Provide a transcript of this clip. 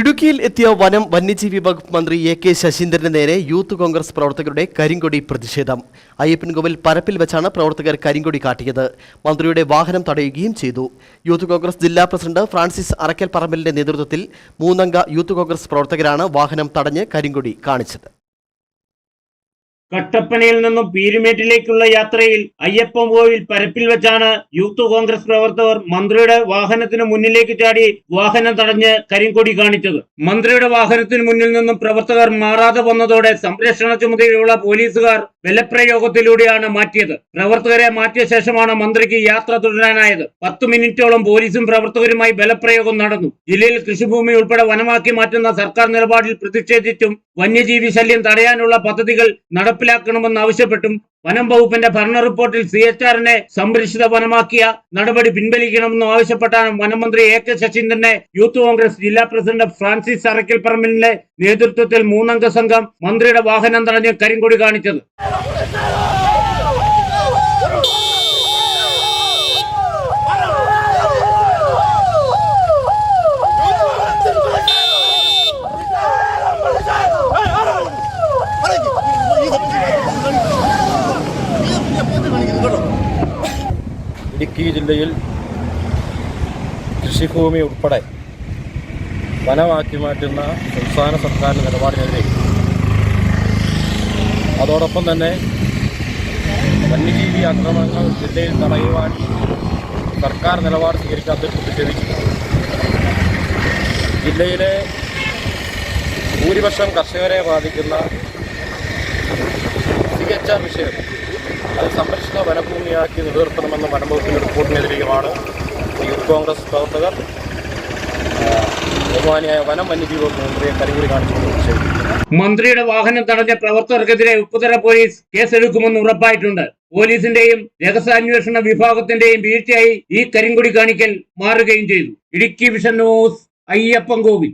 ഇടുക്കിയിൽ എത്തിയ വനം വന്യജീവി വകുപ്പ് മന്ത്രി എ കെ ശശീന്ദ്രന് നേരെ യൂത്ത് കോൺഗ്രസ് പ്രവർത്തകരുടെ കരിങ്കൊടി പ്രതിഷേധം. അയ്യപ്പൻകോവിൽ പരപ്പിൽ വെച്ചാണ് പ്രവർത്തകർ കരിങ്കൊടി കാട്ടിയത്. മന്ത്രിയുടെ വാഹനം തടയുകയും ചെയ്തു. യൂത്ത് കോൺഗ്രസ് ജില്ലാ പ്രസിഡന്റ് ഫ്രാൻസിസ് അറക്കൽ പറമ്പലിന്റെ നേതൃത്വത്തിൽ മൂന്നംഗ യൂത്ത് കോൺഗ്രസ് പ്രവർത്തകരാണ് വാഹനം തടഞ്ഞ് കരിങ്കൊടി കാണിച്ചത്. കട്ടപ്പനയിൽ നിന്നും പീരുമേട്ടിലേക്കുള്ള യാത്രയിൽ അയ്യപ്പൻ കോവിൽ പരപ്പിൽ വെച്ചാണ് യൂത്ത് കോൺഗ്രസ് പ്രവർത്തകർ മന്ത്രിയുടെ വാഹനത്തിന് മുന്നിലേക്ക് ചാടി വാഹനം തടഞ്ഞ് കരിങ്കൊടി കാണിച്ചത്. മന്ത്രിയുടെ വാഹനത്തിന് മുന്നിൽ നിന്നും പ്രവർത്തകർ മാറാതെ വന്നതോടെ സംരക്ഷണ ചുമതലയുള്ള പോലീസുകാർ ബലപ്രയോഗത്തിലൂടെയാണ് മാറ്റിയത്. പ്രവർത്തകരെ മാറ്റിയ ശേഷമാണ് മന്ത്രിക്ക് യാത്ര തുടരാനായത്. പത്ത് മിനിറ്റോളം പോലീസും പ്രവർത്തകരുമായി ബലപ്രയോഗം നടന്നു. ജില്ലയിൽ കൃഷിഭൂമി ഉൾപ്പെടെ വനമാക്കി മാറ്റുന്ന സർക്കാർ നിലപാടിൽ പ്രതിഷേധിച്ചും വന്യജീവി ശല്യം തടയാനുള്ള പദ്ധതികൾ നടപ്പിലാക്കണമെന്ന് ആവശ്യപ്പെട്ടും വനം വകുപ്പിന്റെ ഭരണ റിപ്പോർട്ടിൽ സി എച്ച് ആറിനെ സംരക്ഷിത വനമാക്കിയ നടപടി പിൻവലിക്കണമെന്നും ആവശ്യപ്പെട്ടാണ് വനമന്ത്രി എ കെ ശശീന്ദ്രനെ യൂത്ത് കോൺഗ്രസ് ജില്ലാ പ്രസിഡന്റ് ഫ്രാൻസിസ് അറക്കൽ പറമ്പിലിന്റെ നേതൃത്വത്തിൽ മൂന്നംഗ സംഘം മന്ത്രിയുടെ വാഹനം തടഞ്ഞ് കരിങ്കൊടി കാണിച്ചത്. ഇടുക്കി ജില്ലയിൽ കൃഷിഭൂമി ഉൾപ്പെടെ വനമാക്കി മാറ്റുന്ന സംസ്ഥാന സർക്കാരിന്റെ നിലപാടിനെതിരെ അതോടൊപ്പം തന്നെ വന്യജീവി ആക്രമണങ്ങൾ ജില്ലയിൽ തടയുവാൻ സർക്കാർ നിലപാട് സ്വീകരിക്കാത്തതിൽ പ്രതിഷേധിച്ചു ജില്ലയിലെ ഭൂരിപക്ഷം കർഷകരെ ബാധിക്കുന്ന മികച്ച വിഷയം അത് സംരക്ഷിത വനഭൂമിയാക്കി നിലനിർത്തണമെന്ന വനംവകുപ്പിന്റെ റിപ്പോർട്ടിനെതിരെയുമാണ് യൂത്ത് കോൺഗ്രസ് പ്രവർത്തകർ ബഹുമാനിയായ വനം വന്യജീവ മന്ത്രിയെ കരിങ്കുടി കാണിച്ചുകൊണ്ട് മന്ത്രിയുടെ വാഹനം തടഞ്ഞ പ്രവർത്തകർക്കെതിരെ ഉപ്പുതറ പോലീസ് കേസെടുക്കുമെന്ന് ഉറപ്പായിട്ടുണ്ട്. പോലീസിന്റെയും രഹസ്യാന്വേഷണ വിഭാഗത്തിന്റെയും വീഴ്ചയായി ഈ കരിങ്കുടി കാണിക്കൽ മാറുകയും ചെയ്തു. Idukki vision news Ayyappan Kovil.